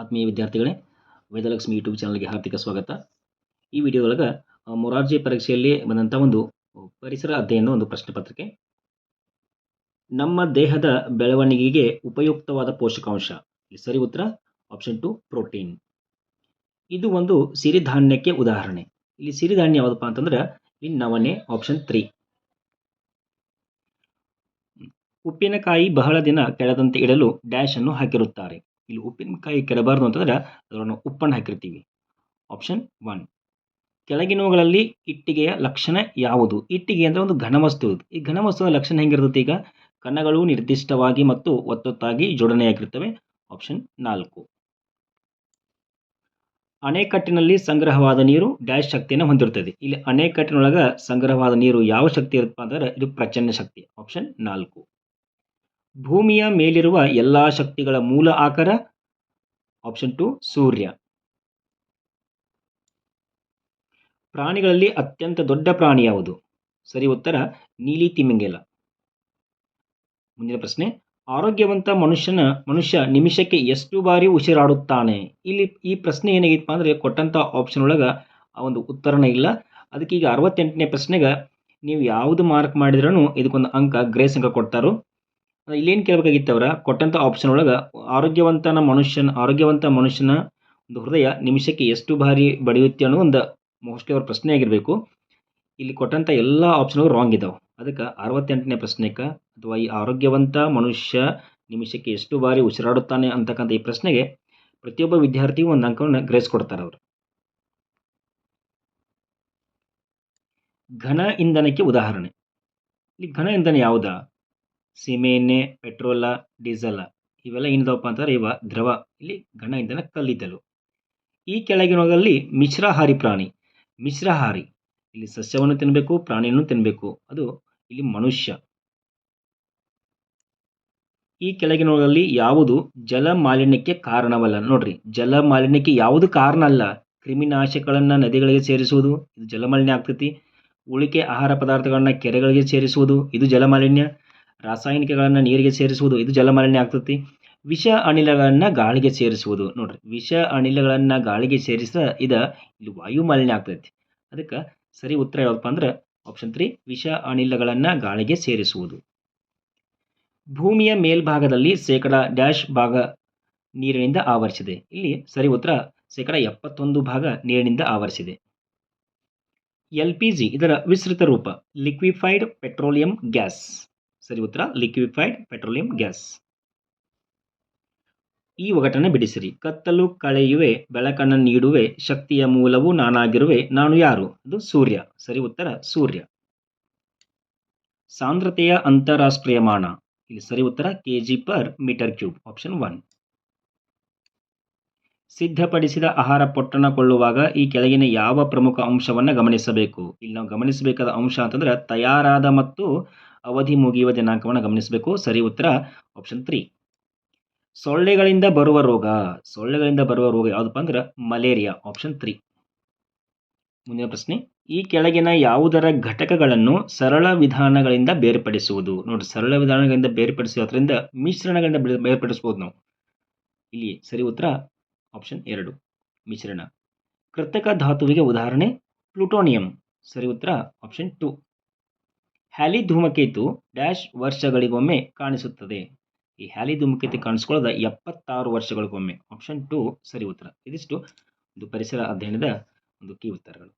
ಆತ್ಮೀಯ ವಿದ್ಯಾರ್ಥಿಗಳೇ, ವೇದಲಕ್ಷ್ಮಿ ಯೂಟ್ಯೂಬ್ ಚಾನಲ್ಗೆ ಹಾರ್ದಿಕ ಸ್ವಾಗತ. ಈ ವಿಡಿಯೋದೊಳಗೆ ಮೊರಾರ್ಜಿ ಪರೀಕ್ಷೆಯಲ್ಲಿ ಬಂದಂಥ ಒಂದು ಪರಿಸರ ಅಧ್ಯಯನ ಒಂದು ಪ್ರಶ್ನೆ ಪತ್ರಿಕೆ. ನಮ್ಮ ದೇಹದ ಬೆಳವಣಿಗೆಗೆ ಉಪಯುಕ್ತವಾದ ಪೋಷಕಾಂಶ. ಸರಿ ಉತ್ತರ ಆಪ್ಷನ್ ಟು ಪ್ರೋಟೀನ್ ಇದು ಒಂದು ಸಿರಿಧಾನ್ಯಕ್ಕೆ ಉದಾಹರಣೆ. ಇಲ್ಲಿ ಸಿರಿಧಾನ್ಯ ಯಾವುದಪ್ಪ ಅಂತಂದ್ರೆ, ಇಲ್ಲಿ ನವಣೆ ಆಪ್ಷನ್ ತ್ರೀ ಉಪ್ಪಿನಕಾಯಿ ಬಹಳ ದಿನ ಕೆಳದಂತೆ ಇಡಲು ಡ್ಯಾಶ್ ಅನ್ನು ಹಾಕಿರುತ್ತಾರೆ. ಇಲ್ಲಿ ಉಪ್ಪಿನಕಾಯಿ ಕೆಡಬಾರ್ದು ಅಂತಂದ್ರೆ ಅದನ್ನು ಉಪ್ಪನ್ನು ಹಾಕಿರ್ತೀವಿ. ಆಪ್ಷನ್ ಒನ್ ಕೆಳಗಿನವುಗಳಲ್ಲಿ ಇಟ್ಟಿಗೆಯ ಲಕ್ಷಣ ಯಾವುದು? ಇಟ್ಟಿಗೆ ಅಂದರೆ ಒಂದು ಘನವಸ್ತು. ಈ ಘನವಸ್ತುವಿನ ಲಕ್ಷಣ ಹೆಂಗಿರ್ತದೆ ಈಗ? ಕಣಗಳು ನಿರ್ದಿಷ್ಟವಾಗಿ ಮತ್ತು ಒತ್ತೊತ್ತಾಗಿ ಜೋಡಣೆಯಾಗಿರ್ತವೆ ಆಪ್ಷನ್ ನಾಲ್ಕು. ಅಣೆಕಟ್ಟಿನಲ್ಲಿ ಸಂಗ್ರಹವಾದ ನೀರು ಡ್ಯಾಶ್ ಶಕ್ತಿಯನ್ನು ಹೊಂದಿರುತ್ತದೆ. ಇಲ್ಲಿ ಅಣೆಕಟ್ಟಿನೊಳಗೆ ಸಂಗ್ರಹವಾದ ನೀರು ಯಾವ ಶಕ್ತಿ ಇರುತ್ತಪ್ಪ ಅಂದರೆ ಇದು ಪ್ರಚನ್ನ ಶಕ್ತಿ. ಆಪ್ಷನ್ ನಾಲ್ಕು. ಭೂಮಿಯ ಮೇಲಿರುವ ಎಲ್ಲ ಶಕ್ತಿಗಳ ಮೂಲ ಆಕಾರ ಆಪ್ಷನ್ ಟು ಸೂರ್ಯ. ಪ್ರಾಣಿಗಳಲ್ಲಿ ಅತ್ಯಂತ ದೊಡ್ಡ ಪ್ರಾಣಿ ಯಾವುದು? ಸರಿ, ಉತ್ತರ, ನೀಲಿ ತಿಮಿಂಗೆಲ. ಮುಂದಿನ ಪ್ರಶ್ನೆ, ಆರೋಗ್ಯವಂತ ಮನುಷ್ಯನ, ಮನುಷ್ಯ ನಿಮಿಷಕ್ಕೆ ಎಷ್ಟು ಬಾರಿ ಉಸಿರಾಡುತ್ತಾನೆ? ಇಲ್ಲಿ ಈ ಪ್ರಶ್ನೆ ಏನಾಗಿತ್ತು ಅಂದರೆ ಕೊಟ್ಟಂಥ ಆಪ್ಷನ್ ಒಳಗೆ ಆ ಒಂದು ಉತ್ತರನೇ ಇಲ್ಲ. ಅದಕ್ಕೆ ಈಗ ಅರವತ್ತೆಂಟನೇ ಪ್ರಶ್ನೆಗೆ ನೀವು ಯಾವುದು ಮಾರ್ಕ್ ಮಾಡಿದ್ರೂ ಇದಕ್ಕೊಂದು ಅಂಕ ಗ್ರೇಸ್ ಅಂಕ ಕೊಡ್ತಾರೋ. ಇಲ್ಲೇನು ಅವರ? ಕೊಟ್ಟಂಥ ಆಪ್ಷನ್ ಒಳಗೆ ಆರೋಗ್ಯವಂತನ ಮನುಷ್ಯನ, ಆರೋಗ್ಯವಂತ ಮನುಷ್ಯನ ಒಂದು ಹೃದಯ ನಿಮಿಷಕ್ಕೆ ಎಷ್ಟು ಬಾರಿ ಬಡಿಯುತ್ತೆ ಅನ್ನೋ ಒಂದು ಮೋಸ್ಟ್ಲಿ ಅವ್ರ ಪ್ರಶ್ನೆ ಆಗಿರಬೇಕು. ಇಲ್ಲಿ ಕೊಟ್ಟಂಥ ಎಲ್ಲ ಆಪ್ಷನ್ಗಳು ರಾಂಗ್ ಇದ್ದಾವೆ ಅದಕ್ಕೆ ಅರವತ್ತೆಂಟನೇ ಪ್ರಶ್ನೆಗೆ ಅಥವಾ ಈ ಆರೋಗ್ಯವಂತ ಮನುಷ್ಯ ನಿಮಿಷಕ್ಕೆ ಎಷ್ಟು ಬಾರಿ ಉಸಿರಾಡುತ್ತಾನೆ ಅಂತಕ್ಕಂಥ ಈ ಪ್ರಶ್ನೆಗೆ ಪ್ರತಿಯೊಬ್ಬ ವಿದ್ಯಾರ್ಥಿಗೂ ಒಂದು ಅಂಕವನ್ನು ಗ್ರಹಿಸ್ಕೊಡ್ತಾರೆ ಅವರು. ಘನ ಇಂಧನಕ್ಕೆ ಉದಾಹರಣೆ. ಇಲ್ಲಿ ಘನ ಇಂಧನ ಯಾವುದಾ? ಸೀಮೆ ಎಣ್ಣೆ ಪೆಟ್ರೋಲ, ಡೀಸೆಲ ಇವೆಲ್ಲ ಏನಿದಾವಪ್ಪ ಅಂತಂದ್ರೆ ಇವ ದ್ರವ, ಇಲ್ಲಿ ಘನ ಇಂಧನ ಕಲ್ಲಿದ್ದಲು. ಈ ಕೆಳಗಿನದಲ್ಲಿ ಮಿಶ್ರಾಹಾರಿ ಪ್ರಾಣಿ, ಮಿಶ್ರಾಹಾರಿ, ಇಲ್ಲಿ ಸಸ್ಯವನ್ನು ತಿನ್ನಬೇಕು ಪ್ರಾಣಿಯನ್ನು ತಿನ್ನಬೇಕು ಅದು ಇಲ್ಲಿ ಮನುಷ್ಯ. ಈ ಕೆಳಗಿನಗಳಲ್ಲಿ ಯಾವುದು ಜಲ ಮಾಲಿನ್ಯಕ್ಕೆ ಕಾರಣವಲ್ಲ. ನೋಡ್ರಿ, ಜಲ ಮಾಲಿನ್ಯಕ್ಕೆ ಯಾವುದು ಕಾರಣ ಅಲ್ಲ. ಕ್ರಿಮಿನಾಶಕಗಳನ್ನು ನದಿಗಳಿಗೆ ಸೇರಿಸುವುದು, ಇದು ಜಲಮಾಲಿನ್ಯ ಆಗ್ತೈತಿ. ಉಳಿಕೆ ಆಹಾರ ಪದಾರ್ಥಗಳನ್ನ ಕೆರೆಗಳಿಗೆ ಸೇರಿಸುವುದು, ಇದು ಜಲಮಾಲಿನ್ಯ ರಾಸಾಯನಿಕಗಳನ್ನು ನೀರಿಗೆ ಸೇರಿಸುವುದು, ಇದು ಜಲಮಾಲಿನ್ಯ ಆಗ್ತತಿ. ವಿಷ ಅನಿಲಗಳನ್ನು ಗಾಳಿಗೆ ಸೇರಿಸುವುದು, ನೋಡ್ರಿ. ವಿಷ ಅನಿಲಗಳನ್ನು ಗಾಳಿಗೆ ಸೇರಿಸ ಇದು ಇಲ್ಲಿ ವಾಯು ಮಾಲಿನ್ಯ ಆಗ್ತೈತಿ. ಅದಕ್ಕೆ ಸರಿ ಉತ್ತರ ಯಾವಪ್ಪ ಅಂದ್ರೆ ಆಪ್ಷನ್ ತ್ರೀ ವಿಷ ಅನಿಲಗಳನ್ನು ಗಾಳಿಗೆ ಸೇರಿಸುವುದು. ಭೂಮಿಯ ಮೇಲ್ಭಾಗದಲ್ಲಿ ಶೇಕಡ ಡ್ಯಾಶ್ ಭಾಗ ನೀರಿನಿಂದ ಆವರಿಸಿದೆ. ಇಲ್ಲಿ ಸರಿ ಉತ್ತರ, ಶೇಕಡ ಎಪ್ಪತ್ತೊಂದು ಭಾಗ ನೀರಿನಿಂದ ಆವರಿಸಿದೆ. ಎಲ್ ಪಿ ಜಿ ಇದರ ವಿಸ್ತೃತ ರೂಪ ಲಿಕ್ವಿಫೈಡ್ ಪೆಟ್ರೋಲಿಯಂ ಗ್ಯಾಸ್ ಸರಿ ಉತ್ತರ ಲಿಕ್ವಿಫೈಡ್ ಪೆಟ್ರೋಲಿಯಂ ಗ್ಯಾಸ್ ಈ ಒಗಟನೆ ಬಿಡಿಸಿರಿ. ಕತ್ತಲು ಕಳೆಯುವೆ, ಬೆಳಕನ್ನು ನೀಡುವೆ, ಶಕ್ತಿಯ ಮೂಲವು ನಾನಾಗಿರುವೆ, ನಾನು ಯಾರು? ಅದು ಸೂರ್ಯ. ಸರಿ ಉತ್ತರ, ಸೂರ್ಯ. ಸಾಂದ್ರತೆಯ ಅಂತಾರಾಷ್ಟ್ರೀಯ ಮಾನ. ಇಲ್ಲಿ ಸರಿ ಉತ್ತರ, KG per metre cube, option one. ಸಿದ್ಧಪಡಿಸಿದ ಆಹಾರ ಪೊಟ್ಟಣ ಕೊಳ್ಳುವಾಗ ಈ ಕೆಳಗಿನ ಯಾವ ಪ್ರಮುಖ ಅಂಶವನ್ನು ಗಮನಿಸಬೇಕು? ಇಲ್ಲಿ ನಾವು ಗಮನಿಸಬೇಕಾದ ಅಂಶ ಅಂತಂದ್ರೆ, ತಯಾರಾದ ಮತ್ತು ಅವಧಿ ಮುಗಿಯುವ ದಿನಾಂಕವನ್ನು ಗಮನಿಸಬೇಕು. ಸರಿ ಉತ್ತರ ಆಪ್ಷನ್ ತ್ರೀ ಸೊಳ್ಳೆಗಳಿಂದ ಬರುವ ರೋಗ, ಸೊಳ್ಳೆಗಳಿಂದ ಬರುವ ರೋಗ ಯಾವುದಪ್ಪ ಅಂದ್ರೆ ಮಲೇರಿಯಾ ಆಪ್ಷನ್ ತ್ರೀ ಮುಂದಿನ ಪ್ರಶ್ನೆ, ಈ ಕೆಳಗಿನ ಯಾವುದರ ಘಟಕಗಳನ್ನು ಸರಳ ವಿಧಾನಗಳಿಂದ ಬೇರ್ಪಡಿಸುವುದು? ನೋಡಿ ಸರಳ ವಿಧಾನಗಳಿಂದ ಬೇರ್ಪಡಿಸುವುದರಿಂದ ಮಿಶ್ರಣಗಳಿಂದ ಬೇರ್ಪಡಿಸ್ಬೋದು ನಾವು. ಇಲ್ಲಿ ಸರಿ ಉತ್ತರ ಆಪ್ಷನ್ ಎರಡು, ಮಿಶ್ರಣ. ಕೃತಕ ಧಾತುವಿಗೆ ಉದಾಹರಣೆ ಪ್ಲೂಟೋನಿಯಂ ಸರಿ ಉತ್ತರ ಆಪ್ಷನ್ ಟು ಹ್ಯಾಲಿ ಧೂಮಕೇತು ಡ್ಯಾಶ್ ವರ್ಷಗಳಿಗೊಮ್ಮೆ ಕಾಣಿಸುತ್ತದೆ. ಈ ಹ್ಯಾಲಿ ಧೂಮಕೇತು ಕಾಣಿಸ್ಕೊಳ್ಳೋದ ಎಪ್ಪತ್ತಾರು ವರ್ಷಗಳಿಗೊಮ್ಮೆ. ಆಪ್ಷನ್ ಟು ಸರಿ ಉತ್ತರ. ಇದಿಷ್ಟು ಒಂದು ಪರಿಸರ ಅಧ್ಯಯನದ ಒಂದು ಕೀ ಉತ್ತರಗಳು.